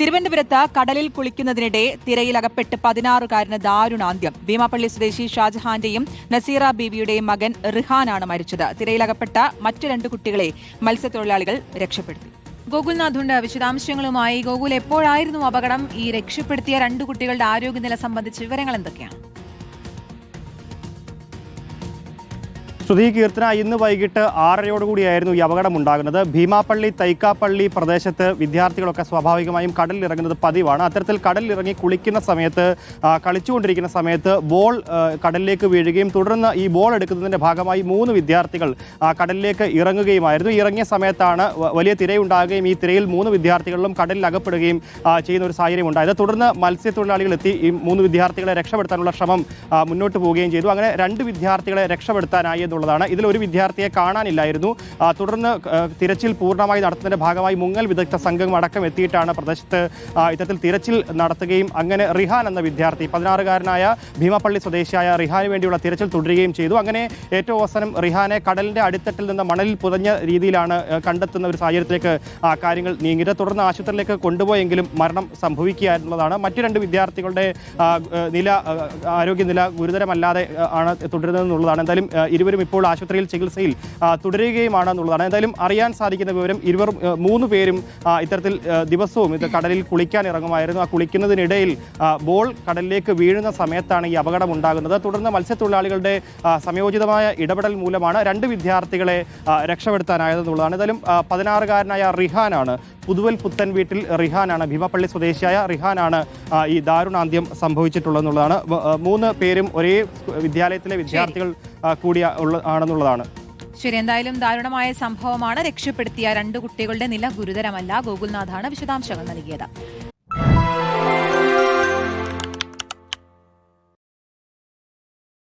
തിരുവനന്തപുരത്ത് കടലിൽ കുളിക്കുന്നതിനിടെ തിരയിലകപ്പെട്ട് പതിനാറുകാരന് ദാരുണാന്ത്യം. ഭീമാപ്പള്ളി സ്വദേശി ഷാജഹാന്റെയും നസീറ ബീവിയുടെയും മകൻ റിഹാനാണ് മരിച്ചത്. തിരയിലകപ്പെട്ട മറ്റു രണ്ട് കുട്ടികളെ മത്സ്യത്തൊഴിലാളികൾ രക്ഷപ്പെടുത്തി. ഗോകുൽനാഥുണ്ട്. വിശദാംശങ്ങളുമായി ഗോകുൽ എപ്പോഴായിരുന്നു അപകടം? ഈ രക്ഷപ്പെടുത്തിയ രണ്ട് കുട്ടികളുടെ ആരോഗ്യനില സംബന്ധിച്ച് വിവരങ്ങൾ എന്തൊക്കെയാണ്? ശ്രുതി കീർത്തന ഇന്ന് വൈകിട്ട് ആറരയോടുകൂടിയായിരുന്നു ഈ അപകടം ഉണ്ടാകുന്നത് ഭീമാപ്പള്ളി തൈക്കാപ്പള്ളി പ്രദേശത്ത് വിദ്യാർത്ഥികളൊക്കെ സ്വാഭാവികമായും കടലിൽ ഇറങ്ങുന്നത് പതിവാണ്. അത്തരത്തിൽ കടലിൽ ഇറങ്ങി കുളിക്കുന്ന സമയത്ത് കളിച്ചുകൊണ്ടിരിക്കുന്ന സമയത്ത് ബോൾ കടലിലേക്ക് വീഴുകയും തുടർന്ന് ഈ ബോൾ എടുക്കുന്നതിന്റെ ഭാഗമായി മൂന്ന് വിദ്യാർത്ഥികൾ കടലിലേക്ക് ഇറങ്ങുകയുമായിരുന്നു. ഇറങ്ങിയ സമയത്താണ് വലിയ തിരയുണ്ടാകുകയും ഈ തിരയിൽ മൂന്ന് വിദ്യാർത്ഥികളിലും കടലിൽ അകപ്പെടുകയും ചെയ്യുന്ന ഒരു സാഹചര്യം ഉണ്ടായത് തുടർന്ന് മത്സ്യത്തൊഴിലാളികൾ എത്തി ഈ മൂന്ന് വിദ്യാർത്ഥികളെ രക്ഷപ്പെടുത്താനുള്ള ശ്രമം മുന്നോട്ട് പോവുകയും ചെയ്തു. അങ്ങനെ രണ്ട് വിദ്യാർത്ഥികളെ രക്ഷപ്പെടുത്താനായി എന്നുള്ളതാണ് ഇതിൽ ഒരു വിദ്യാർത്ഥിയെ കാണാനില്ലായിരുന്നു. തുടർന്ന് തിരച്ചിൽ പൂർണമായി നടത്തുന്നതിന്റെ ഭാഗമായി മുങ്ങൽ വിദഗ്ധ സംഘം അടക്കം എത്തിയിട്ടാണ് പ്രദേശത്ത് ഇത്തരത്തിൽ തിരച്ചിൽ നടത്തുകയും അങ്ങനെ റിഹാൻ എന്ന വിദ്യാർത്ഥി പതിനാറുകാരനായ ഭീമപ്പള്ളി സ്വദേശിയായ റിഹാന് വേണ്ടിയുള്ള തിരച്ചിൽ തുടരുകയും ചെയ്തു. അങ്ങനെ ഏറ്റവും അവസാനം റിഹാനെ കടലിന്റെ അടിത്തട്ടിൽ നിന്ന് മണലിൽ പുതഞ്ഞ രീതിയിലാണ് കണ്ടെത്തുന്ന ഒരു സാഹചര്യത്തിലേക്ക് കാര്യങ്ങൾ നീങ്ങിയത്. തുടർന്ന് ആശുപത്രിയിലേക്ക് കൊണ്ടുപോയെങ്കിലും മരണം സംഭവിക്കുക എന്നുള്ളതാണ് മറ്റു രണ്ട് വിദ്യാർത്ഥികളുടെ നില ആരോഗ്യനില ഗുരുതരമല്ലാതെ ആണ് തുടരുന്നത് തുടരുന്നതെന്നുള്ളതാണ്. എന്തായാലും ഇരുവരും ഇപ്പോൾ ആശുപത്രിയിൽ ചികിത്സയിൽ തുടരുകയുമാണ് എന്നുള്ളതാണ് എന്തായാലും അറിയാൻ സാധിക്കുന്ന വിവരം ഇരുവർ മൂന്ന് പേരും ഇത്തരത്തിൽ ദിവസവും ഇത് കടലിൽ കുളിക്കാൻ ഇറങ്ങുമായിരുന്നു. ആ കുളിക്കുന്നതിനിടയിൽ ബോൾ കടലിലേക്ക് വീഴുന്ന സമയത്താണ് ഈ അപകടം ഉണ്ടാകുന്നത് തുടർന്ന് മത്സ്യത്തൊഴിലാളികളുടെ സമയോചിതമായ ഇടപെടൽ മൂലമാണ് രണ്ട് വിദ്യാർത്ഥികളെ രക്ഷപ്പെടുത്താനായതെന്നുള്ളതാണ് എന്തായാലും പതിനാറുകാരനായ റിഹാനാണ് പുതുവൽ പുത്തൻ വീട്ടിൽ റിഹാനാണ് ഭീമപ്പള്ളി സ്വദേശിയായ റിഹാനാണ് ഈ ദാരുണാന്ത്യം സംഭവിച്ചിട്ടുള്ളതെന്നുള്ളതാണ്. മൂന്ന് പേരും ഒരേ വിദ്യാലയത്തിലെ വിദ്യാർത്ഥികൾ കൂടി ആണെന്നുള്ളതാണ്. ശരി എന്തായാലും ദാരുണമായ സംഭവമാണ് രക്ഷപ്പെടുത്തിയ രണ്ട് കുട്ടികളുടെ നില ഗുരുതരമല്ല. ഗോകുൽനാഥാണ് വിശദാംശങ്ങൾ നൽകിയത്.